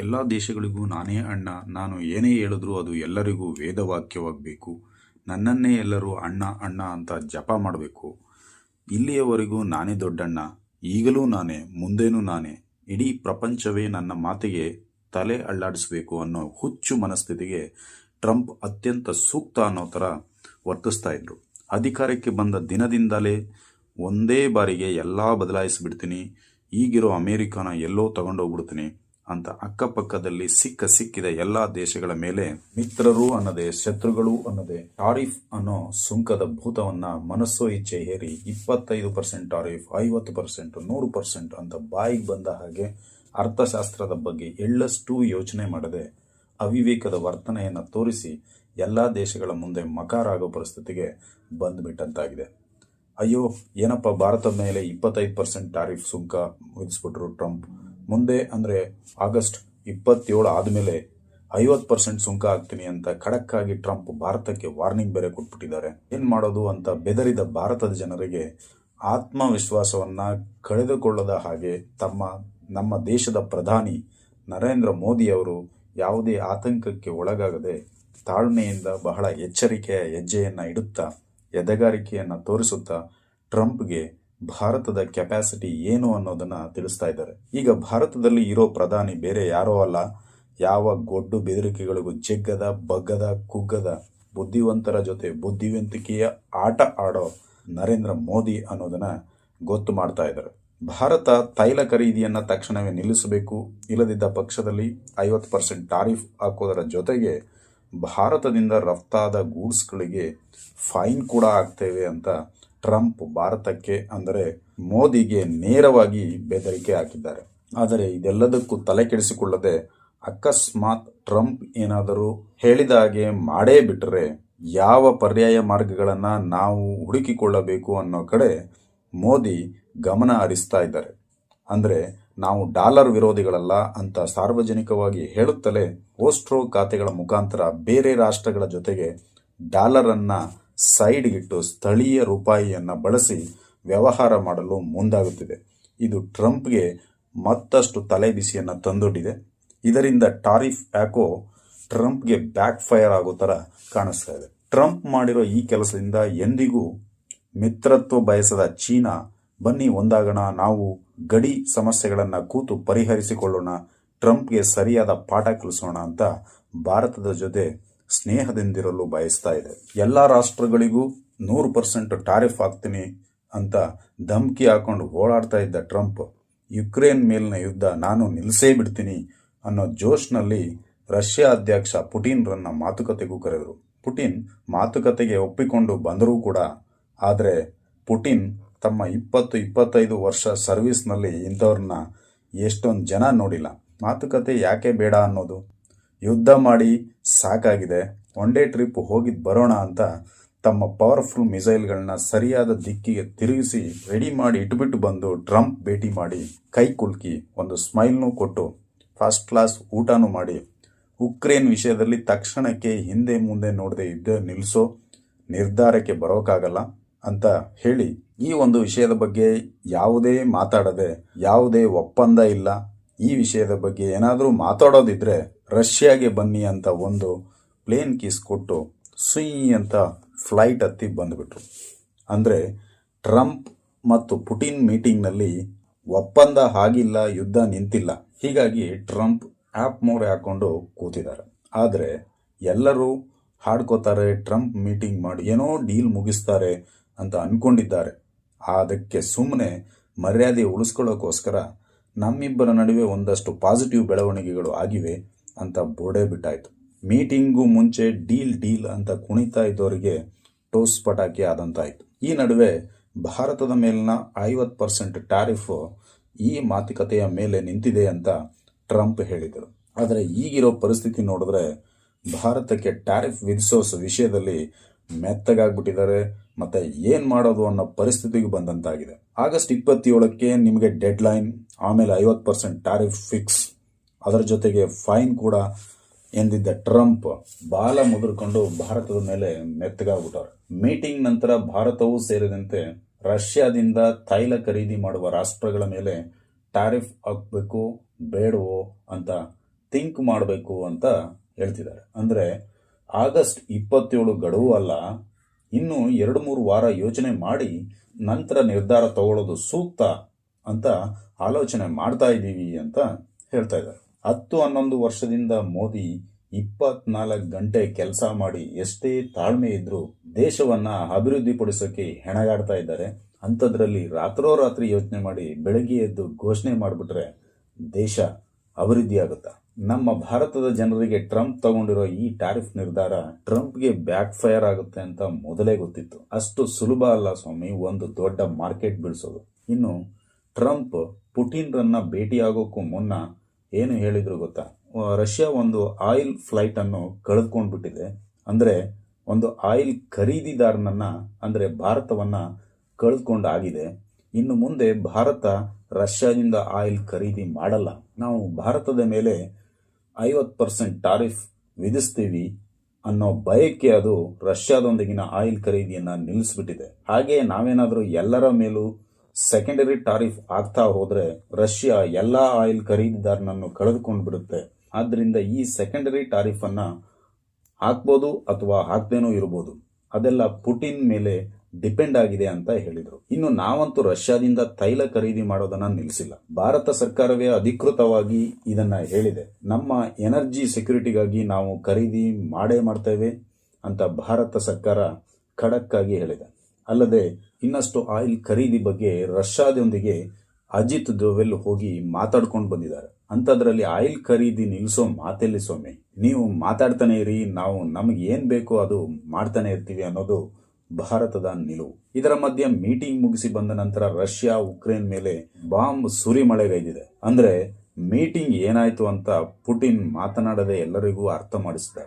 ಎಲ್ಲ ದೇಶಗಳಿಗೂ ನಾನೇ ಅಣ್ಣ, ನಾನು ಏನೇ ಹೇಳಿದ್ರೂ ಅದು ಎಲ್ಲರಿಗೂ ವೇದವಾಕ್ಯವಾಗಬೇಕು. ನನ್ನನ್ನೇ ಎಲ್ಲರೂ ಅಣ್ಣ ಅಣ್ಣ ಅಂತ ಜಪ ಮಾಡಬೇಕು. ಇಲ್ಲಿಯವರೆಗೂ ನಾನೇ ದೊಡ್ಡಣ್ಣ, ಈಗಲೂ ನಾನೇ, ಮುಂದೇನೂ ನಾನೇ, ಇಡೀ ಪ್ರಪಂಚವೇ ನನ್ನ ಮಾತಿಗೆ ತಲೆ ಅಳ್ಳಾಡಿಸಬೇಕು ಅನ್ನೋ ಹುಚ್ಚು ಮನಸ್ಥಿತಿಗೆ ಟ್ರಂಪ್ ಅತ್ಯಂತ ಸೂಕ್ತ ಅನ್ನೋ ಥರ ವರ್ತಿಸ್ತಾ ಇದ್ರು. ಅಧಿಕಾರಕ್ಕೆ ಬಂದ ದಿನದಿಂದಲೇ ಒಂದೇ ಬಾರಿಗೆ ಎಲ್ಲ ಬದಲಾಯಿಸಿಬಿಡ್ತೀನಿ. ಈಗಿರೋ ಅಮೇರಿಕಾನ ಎಲ್ಲೋ ತಗೊಂಡೋಗ್ಬಿಡ್ತೀನಿ. ಅಂತ ಅಕ್ಕಪಕ್ಕದಲ್ಲಿ ಸಿಕ್ಕ ಸಿಕ್ಕಿದ ಎಲ್ಲ ದೇಶಗಳ ಮೇಲೆ ಮಿತ್ರರು ಅನ್ನದೆ, ಶತ್ರುಗಳು ಅನ್ನದೆ, ಟಾರಿಫ್ ಅನ್ನೋ ಸುಂಕದ ಭೂತವನ್ನ ಮನಸ್ಸೋ ಇಚ್ಛೆ ಹೇರಿ ಇಪ್ಪತ್ತೈದು ಪರ್ಸೆಂಟ್ ಟಾರಿಫ್, ಐವತ್ತು ಪರ್ಸೆಂಟ್, ನೂರು ಪರ್ಸೆಂಟ್ ಅಂತ ಬಾಯಿಗೆ ಬಂದ ಹಾಗೆ ಅರ್ಥಶಾಸ್ತ್ರದ ಬಗ್ಗೆ ಎಳ್ಳಷ್ಟು ಯೋಚನೆ ಮಾಡದೆ ಅವಿವೇಕದ ವರ್ತನೆಯನ್ನು ತೋರಿಸಿ ಎಲ್ಲ ದೇಶಗಳ ಮುಂದೆ ಮಕಾರಾಗೋ ಪರಿಸ್ಥಿತಿಗೆ ಬಂದ್ಬಿಟ್ಟಂತಾಗಿದೆ. ಅಯ್ಯೋ, ಏನಪ್ಪ ಭಾರತದ ಮೇಲೆ ಇಪ್ಪತ್ತೈದು ಪರ್ಸೆಂಟ್ ಟಾರಿಫ್ ಸುಂಕ ವಿಧಿಸ್ಬಿಟ್ರು ಟ್ರಂಪ್? ಮುಂದೆ ಅಂದರೆ ಆಗಸ್ಟ್ ಇಪ್ಪತ್ತೇಳು ಆದಮೇಲೆ ಐವತ್ತು ಪರ್ಸೆಂಟ್ ಸುಂಕ ಹಾಕ್ತೀನಿ ಅಂತ ಖಡಕ್ಕಾಗಿ ಟ್ರಂಪ್ ಭಾರತಕ್ಕೆ ವಾರ್ನಿಂಗ್ ಬೇರೆ ಕೊಟ್ಬಿಟ್ಟಿದ್ದಾರೆ. ಏನು ಮಾಡೋದು ಅಂತ ಬೆದರಿದ ಭಾರತದ ಜನರಿಗೆ ಆತ್ಮವಿಶ್ವಾಸವನ್ನ ಕಳೆದುಕೊಳ್ಳದ ಹಾಗೆ ತಮ್ಮ, ನಮ್ಮ ದೇಶದ ಪ್ರಧಾನಿ ನರೇಂದ್ರ ಮೋದಿ ಅವರು ಯಾವುದೇ ಆತಂಕಕ್ಕೆ ಒಳಗಾಗದೆ ತಾಳ್ಮೆಯಿಂದ ಬಹಳ ಎಚ್ಚರಿಕೆಯ ಹೆಜ್ಜೆಯನ್ನು ಇಡುತ್ತಾ, ಎದೆಗಾರಿಕೆಯನ್ನು ತೋರಿಸುತ್ತಾ ಟ್ರಂಪ್ಗೆ ಭಾರತದ ಕೆಪಾಸಿಟಿ ಏನು ಅನ್ನೋದನ್ನ ತಿಳಿಸ್ತಾ ಇದ್ದಾರೆ. ಈಗ ಭಾರತದಲ್ಲಿ ಇರೋ ಪ್ರಧಾನಿ ಬೇರೆ ಯಾರೋ ಅಲ್ಲ. ಯಾವ ಗೊಡ್ಡು ಬೆದರಿಕೆಗಳಿಗೂ ಜಗ್ಗದ, ಬಗ್ಗದ, ಕುಗ್ಗದ, ಬುದ್ಧಿವಂತರ ಜೊತೆ ಬುದ್ಧಿವಂತಿಕೆಯ ಆಟ ಆಡೋ ನರೇಂದ್ರ ಮೋದಿ ಅನ್ನೋದನ್ನ ಗೊತ್ತು ಮಾಡ್ತಾ ಇದ್ದಾರೆ. ಭಾರತ ತೈಲ ಖರೀದಿಯನ್ನು ತಕ್ಷಣವೇ ನಿಲ್ಲಿಸಬೇಕು. ಇಲ್ಲದಿದ್ದ ಪಕ್ಷದಲ್ಲಿ ಐವತ್ತು ಪರ್ಸೆಂಟ್ ಟಾರಿಫ್ ಹಾಕೋದರ ಜೊತೆಗೆ ಭಾರತದಿಂದ ರಫ್ತಾದ ಗೂಡ್ಸ್ಗಳಿಗೆ ಫೈನ್ ಕೂಡ ಆಗ್ತೇವೆ ಅಂತ ಟ್ರಂಪ್ ಭಾರತಕ್ಕೆ ಅಂದರೆ ಮೋದಿಗೆ ನೇರವಾಗಿ ಬೆದರಿಕೆ ಹಾಕಿದ್ದಾರೆ. ಆದರೆ ಇದೆಲ್ಲದಕ್ಕೂ ತಲೆ ಕೆಡಿಸಿಕೊಳ್ಳದೆ ಅಕಸ್ಮಾತ್ ಟ್ರಂಪ್ ಏನಾದರೂ ಹೇಳಿದ ಹಾಗೆ ಮಾಡೇ ಬಿಟ್ಟರೆ ಯಾವ ಪರ್ಯಾಯ ಮಾರ್ಗಗಳನ್ನು ನಾವು ಹುಡುಕಿಕೊಳ್ಳಬೇಕು ಅನ್ನೋ ಕಡೆ ಮೋದಿ ಗಮನ ಹರಿಸ್ತಾ ಇದ್ದಾರೆ. ಅಂದರೆ ನಾವು ಡಾಲರ್ ವಿರೋಧಿಗಳಲ್ಲ ಅಂತ ಸಾರ್ವಜನಿಕವಾಗಿ ಹೇಳುತ್ತಲೇ ಓಸ್ಟ್ರೋ ಖಾತೆಗಳ ಮುಖಾಂತರ ಬೇರೆ ರಾಷ್ಟ್ರಗಳ ಜೊತೆಗೆ ಡಾಲರ್ ಅನ್ನ ಸೈಡ್ಗಿಟ್ಟು ಸ್ಥಳೀಯ ರೂಪಾಯಿಯನ್ನು ಬಳಸಿ ವ್ಯವಹಾರ ಮಾಡಲು ಮುಂದಾಗುತ್ತಿದೆ. ಇದು ಟ್ರಂಪ್ಗೆ ಮತ್ತಷ್ಟು ತಲೆಬಿಸಿಯನ್ನು ತಂದೊಡ್ಡಿದೆ. ಇದರಿಂದ ಟಾರಿಫ್ ಯಾಕೋ ಟ್ರಂಪ್ಗೆ ಬ್ಯಾಕ್ ಫೈರ್ ಆಗೋ ಥರ ಕಾಣಿಸ್ತಾ ಇದೆ. ಟ್ರಂಪ್ ಮಾಡಿರೋ ಈ ಕೆಲಸದಿಂದ ಎಂದಿಗೂ ಮಿತ್ರತ್ವ ಬಯಸದ ಚೀನಾ, ಬನ್ನಿ ಒಂದಾಗೋಣ ನಾವು ಗಡಿ ಸಮಸ್ಯೆಗಳನ್ನು ಕೂತು ಪರಿಹರಿಸಿಕೊಳ್ಳೋಣ, ಟ್ರಂಪ್ಗೆ ಸರಿಯಾದ ಪಾಠ ಕಲಿಸೋಣ ಅಂತ ಭಾರತದ ಜೊತೆ ಸ್ನೇಹದಿಂದಿರಲು ಬಯಸ್ತಾ ಇದೆ. ಎಲ್ಲ ರಾಷ್ಟ್ರಗಳಿಗೂ ನೂರು ಪರ್ಸೆಂಟ್ ಟಾರಿಫ್ ಹಾಕ್ತೀನಿ ಅಂತ ಧಮ್ಕಿ ಹಾಕೊಂಡು ಓಡಾಡ್ತಾ ಇದ್ದ ಟ್ರಂಪ್, ಯುಕ್ರೇನ್ ಮೇಲಿನ ಯುದ್ಧ ನಾನು ನಿಲ್ಲಿಸೇ ಬಿಡ್ತೀನಿ ಅನ್ನೋ ಜೋಶ್ನಲ್ಲಿ ರಷ್ಯಾ ಅಧ್ಯಕ್ಷ ಪುಟಿನ್ರನ್ನ ಮಾತುಕತೆಗೂ ಕರೆದರು. ಪುಟಿನ್ ಮಾತುಕತೆಗೆ ಒಪ್ಪಿಕೊಂಡು ಬಂದರೂ ಕೂಡ, ಆದರೆ ಪುಟಿನ್ ತಮ್ಮ ಇಪ್ಪತ್ತು ಇಪ್ಪತ್ತೈದು ವರ್ಷ ಸರ್ವಿಸ್ನಲ್ಲಿ ಇಂಥವ್ರನ್ನ ಎಷ್ಟೊಂದು ಜನ ನೋಡಿಲ್ಲ. ಮಾತುಕತೆ ಯಾಕೆ ಬೇಡ ಅನ್ನೋದು? ಯುದ್ಧ ಮಾಡಿ ಸಾಕಾಗಿದೆ. ಒನ್ ಡೇ ಟ್ರಿಪ್ ಹೋಗಿದ್ದು ಬರೋಣ ಅಂತ ತಮ್ಮ ಪವರ್ಫುಲ್ ಮಿಸೈಲ್ಗಳನ್ನ ಸರಿಯಾದ ದಿಕ್ಕಿಗೆ ತಿರುಗಿಸಿ ರೆಡಿ ಮಾಡಿ ಇಟ್ಬಿಟ್ಟು ಬಂದು ಟ್ರಂಪ್ ಭೇಟಿ ಮಾಡಿ ಕೈ ಕುಲ್ಕಿ ಒಂದು ಸ್ಮೈಲ್ನೂ ಕೊಟ್ಟು ಫಸ್ಟ್ ಕ್ಲಾಸ್ ಊಟನೂ ಮಾಡಿ. ಉಕ್ರೇನ್ ವಿಷಯದಲ್ಲಿ ತಕ್ಷಣಕ್ಕೆ ಹಿಂದೆ ಮುಂದೆ ನೋಡದೆ ಯುದ್ಧ ನಿಲ್ಲಿಸೋ ನಿರ್ಧಾರಕ್ಕೆ ಬರೋಕ್ಕಾಗಲ್ಲ ಅಂತ ಹೇಳಿ ಈ ಒಂದು ವಿಷಯದ ಬಗ್ಗೆ ಯಾವುದೇ ಮಾತಾಡದೆ ಯಾವುದೇ ಒಪ್ಪಂದ ಇಲ್ಲ. ಈ ವಿಷಯದ ಬಗ್ಗೆ ಏನಾದರೂ ಮಾತಾಡೋದಿದ್ರೆ ರಷ್ಯಾಗೆ ಬನ್ನಿ ಅಂತ ಒಂದು ಪ್ಲೇನ್ ಕೀಸ್ ಕೊಟ್ಟು ಸುಯಿ ಅಂತ ಫ್ಲೈಟ್ ಹತ್ತಿ ಬಂದುಬಿಟ್ರು. ಅಂದರೆ ಟ್ರಂಪ್ ಮತ್ತು ಪುಟಿನ್ ಮೀಟಿಂಗ್ನಲ್ಲಿ ಒಪ್ಪಂದ ಆಗಿಲ್ಲ, ಯುದ್ಧ ನಿಂತಿಲ್ಲ. ಹೀಗಾಗಿ ಟ್ರಂಪ್ ಆ್ಯಪ್ ಮೋರೆ ಹಾಕ್ಕೊಂಡು ಕೂತಿದ್ದಾರೆ. ಆದರೆ ಎಲ್ಲರೂ ಹಾಡ್ಕೋತಾರೆ, ಟ್ರಂಪ್ ಮೀಟಿಂಗ್ ಮಾಡಿ, ಏನೋ ಡೀಲ್ ಮುಗಿಸ್ತಾರೆ ಅಂತ ಅನ್ಕೊಂಡಿದ್ದಾರೆ. ಅದಕ್ಕೆ ಸುಮ್ಮನೆ ಮರ್ಯಾದೆ ಉಳಿಸ್ಕೊಳ್ಳೋಕ್ಕೋಸ್ಕರ ನಮ್ಮಿಬ್ಬರ ನಡುವೆ ಒಂದಷ್ಟು ಪಾಸಿಟಿವ್ ಬೆಳವಣಿಗೆಗಳು ಆಗಿವೆ ಅಂತ ಬೋರ್ಡೇ ಬಿಟ್ಟಾಯಿತು. ಮೀಟಿಂಗು ಮುಂಚೆ ಡೀಲ್ ಡೀಲ್ ಅಂತ ಕುಣಿತಾ ಇದ್ದವರಿಗೆ ಟೋಸ್ ಪಟಾಕಿ ಆದಂತಾಯಿತು. ಈ ನಡುವೆ ಭಾರತದ ಮೇಲಿನ ಐವತ್ತು ಪರ್ಸೆಂಟ್ ಟ್ಯಾರಿಫ್ ಈ ಮಾತುಕತೆಯ ಮೇಲೆ ನಿಂತಿದೆ ಅಂತ ಟ್ರಂಪ್ ಹೇಳಿದರು. ಆದರೆ ಈಗಿರೋ ಪರಿಸ್ಥಿತಿ ನೋಡಿದ್ರೆ ಭಾರತಕ್ಕೆ ಟ್ಯಾರಿಫ್ ವಿಧಿಸೋ ವಿಷಯದಲ್ಲಿ ಮೆತ್ತಗಾಗ್ಬಿಟ್ಟಿದ್ದಾರೆ. ಮತ್ತೆ ಏನ್ ಮಾಡೋದು ಅನ್ನೋ ಪರಿಸ್ಥಿತಿಗೆ ಬಂದಂತಾಗಿದೆ. ಆಗಸ್ಟ್ ಇಪ್ಪತ್ತೇಳಕ್ಕೆ ನಿಮಗೆ ಡೆಡ್ ಲೈನ್ ಆಮೇಲೆ ಐವತ್ತು ಪರ್ಸೆಂಟ್ ಟ್ಯಾರಿಫ್ ಫಿಕ್ಸ್ ಅದರ ಜೊತೆಗೆ ಫೈನ್ ಕೂಡ ಎಂದಿದ್ದ ಟ್ರಂಪ್ ಬಾಲ ಮುದುರ್ಕೊಂಡು ಭಾರತದ ಮೇಲೆ ಮೆತ್ತಗಾಗ್ಬಿಟ್ಟವ್ರೆ. ಮೀಟಿಂಗ್ ನಂತರ ಭಾರತವೂ ಸೇರಿದಂತೆ ರಷ್ಯಾದಿಂದ ತೈಲ ಖರೀದಿ ಮಾಡುವ ರಾಷ್ಟ್ರಗಳ ಮೇಲೆ ಟ್ಯಾರಿಫ್ ಹಾಕಬೇಕು, ಬೇಡವೋ ಅಂತ ಥಿಂಕ್ ಮಾಡಬೇಕು ಅಂತ ಹೇಳ್ತಿದ್ದಾರೆ. ಅಂದರೆ ಆಗಸ್ಟ್ ಇಪ್ಪತ್ತೇಳು ಗಡುವು ಅಲ್ಲ ಇನ್ನು ಎರಡು ಮೂರು ವಾರ ಯೋಚನೆ ಮಾಡಿ ನಂತರ ನಿರ್ಧಾರ ತಗೊಳ್ಳೋದು ಸೂಕ್ತ ಅಂತ ಆಲೋಚನೆ ಮಾಡ್ತಾ ಇದ್ದೀವಿ ಅಂತ ಹೇಳ್ತಾ ಇದ್ದಾರೆ. ಹತ್ತು ಹನ್ನೊಂದು ವರ್ಷದಿಂದ ಮೋದಿ ಇಪ್ಪತ್ನಾಲ್ಕು ಗಂಟೆ ಕೆಲಸ ಮಾಡಿ ಎಷ್ಟೇ ತಾಳ್ಮೆ ಇದ್ದರೂ ದೇಶವನ್ನ ಅಭಿವೃದ್ಧಿಪಡಿಸೋಕೆ ಹೆಣಗಾಡ್ತಾ ಇದ್ದಾರೆ. ಅಂಥದ್ರಲ್ಲಿ ರಾತ್ರೋರಾತ್ರಿ ಯೋಚನೆ ಮಾಡಿ ಬೆಳಗ್ಗೆ ಎದ್ದು ಘೋಷಣೆ ಮಾಡಿಬಿಟ್ರೆ ದೇಶ ಅಭಿವೃದ್ಧಿ ಆಗುತ್ತಾ ನಮ್ಮ ಭಾರತದ ಜನರಿಗೆ ಟ್ರಂಪ್ ತಗೊಂಡಿರೋ ಈ ಟಾರಿಫ್ ನಿರ್ಧಾರ ಟ್ರಂಪ್ಗೆ ಬ್ಯಾಕ್ ಫೈರ್ ಆಗುತ್ತೆ ಅಂತ ಮೊದಲೇ ಗೊತ್ತಿತ್ತು. ಅಷ್ಟು ಸುಲಭ ಅಲ್ಲ ಸ್ವಾಮಿ, ಒಂದು ದೊಡ್ಡ ಮಾರ್ಕೆಟ್ ಬೀಳಿಸೋದು. ಇನ್ನು ಟ್ರಂಪ್ ಪುಟಿನ್ರನ್ನ ಭೇಟಿಯಾಗೋಕ್ಕೂ ಮುನ್ನ ಏನು ಹೇಳಿದ್ರು ಗೊತ್ತಾ? ರಷ್ಯಾ ಒಂದು ಆಯಿಲ್ ಫ್ಲೈಟ್ ಅನ್ನು ಕಳೆದುಕೊಂಡ್ಬಿಟ್ಟಿದೆ. ಅಂದರೆ ಒಂದು ಆಯಿಲ್ ಖರೀದಿದಾರನನ್ನ, ಅಂದ್ರೆ ಭಾರತವನ್ನ ಕಳೆದುಕೊಂಡಾಗಿದೆ. ಇನ್ನು ಮುಂದೆ ಭಾರತ ರಷ್ಯಾದಿಂದ ಆಯಿಲ್ ಖರೀದಿ ಮಾಡಲ್ಲ. ನಾವು ಭಾರತದ ಮೇಲೆ ಐವತ್ತು ಪರ್ಸೆಂಟ್ ಟಾರಿಫ್ ವಿಧಿಸ್ತೀವಿ ಅನ್ನೋ ಬಯಕೆ ಅದು ರಷ್ಯಾದೊಂದಿಗಿನ ಆಯಿಲ್ ಖರೀದಿಯನ್ನು ನಿಲ್ಲಿಸ್ಬಿಟ್ಟಿದೆ. ಹಾಗೆ ನಾವೇನಾದರೂ ಎಲ್ಲರ ಮೇಲೂ ಸೆಕೆಂಡರಿ ಟಾರಿಫ್ ಆಗ್ತಾ ಹೋದರೆ ರಷ್ಯಾ ಎಲ್ಲ ಆಯಿಲ್ ಖರೀದಿದಾರನನ್ನು ಕಳೆದುಕೊಂಡು ಬಿಡುತ್ತೆ. ಆದ್ದರಿಂದ ಈ ಸೆಕೆಂಡರಿ ಟಾರಿಫ್ ಅನ್ನ ಹಾಕ್ಬೋದು ಅಥವಾ ಹಾಕ್ದೇನೂ ಇರ್ಬೋದು. ಅದೆಲ್ಲ ಪುಟಿನ್ ಮೇಲೆ ಡಿಪೆಂಡ್ ಆಗಿದೆ ಅಂತ ಹೇಳಿದರು. ಇನ್ನು ನಾವಂತೂ ರಷ್ಯಾದಿಂದ ತೈಲ ಖರೀದಿ ಮಾಡೋದನ್ನ ನಿಲ್ಲಿಸಿಲ್ಲ ಭಾರತ ಸರ್ಕಾರವೇ ಅಧಿಕೃತವಾಗಿ ಇದನ್ನ ಹೇಳಿದೆ. ನಮ್ಮ ಎನರ್ಜಿ ಸೆಕ್ಯೂರಿಟಿಗಾಗಿ ನಾವು ಖರೀದಿ ಮಾಡೇ ಮಾಡ್ತೇವೆ ಅಂತ ಭಾರತ ಸರ್ಕಾರ ಖಡಕ್ ಆಗಿ ಹೇಳಿದೆ. ಅಲ್ಲದೆ ಇನ್ನಷ್ಟು ಆಯಿಲ್ ಖರೀದಿ ಬಗ್ಗೆ ರಷ್ಯಾದೊಂದಿಗೆ ಅಜಿತ್ ದೋವೆಲ್ ಹೋಗಿ ಮಾತಾಡ್ಕೊಂಡು ಬಂದಿದ್ದಾರೆ. ಅಂಥದ್ರಲ್ಲಿ ಆಯಿಲ್ ಖರೀದಿ ನಿಲ್ಲಿಸೋ ಮಾತೆಲ್ಲಿ ಸ್ವಾಮಿ ನೀವು ಮಾತಾಡ್ತಾನೆ ಇರಿ, ನಾವು ನಮಗೆ ಏನು ಬೇಕೋ ಅದು ಮಾಡ್ತಾನೆ ಇರ್ತೀವಿ ಅನ್ನೋದು ಭಾರತದ ನಿಲುವು. ಇದರ ಮಧ್ಯೆ ಮೀಟಿಂಗ್ ಮುಗಿಸಿ ಬಂದ ನಂತರ ರಷ್ಯಾ, ಉಕ್ರೇನ್ ಮೇಲೆ ಬಾಂಬ್ ಸುರಿಮಳೆಗೈದಿದೆ. ಅಂದ್ರೆ ಮೀಟಿಂಗ್ ಏನಾಯ್ತು ಅಂತ ಪುಟಿನ್ ಮಾತನಾಡದೆ ಎಲ್ಲರಿಗೂ ಅರ್ಥ ಮಾಡಿಸಿದ್ದಾರೆ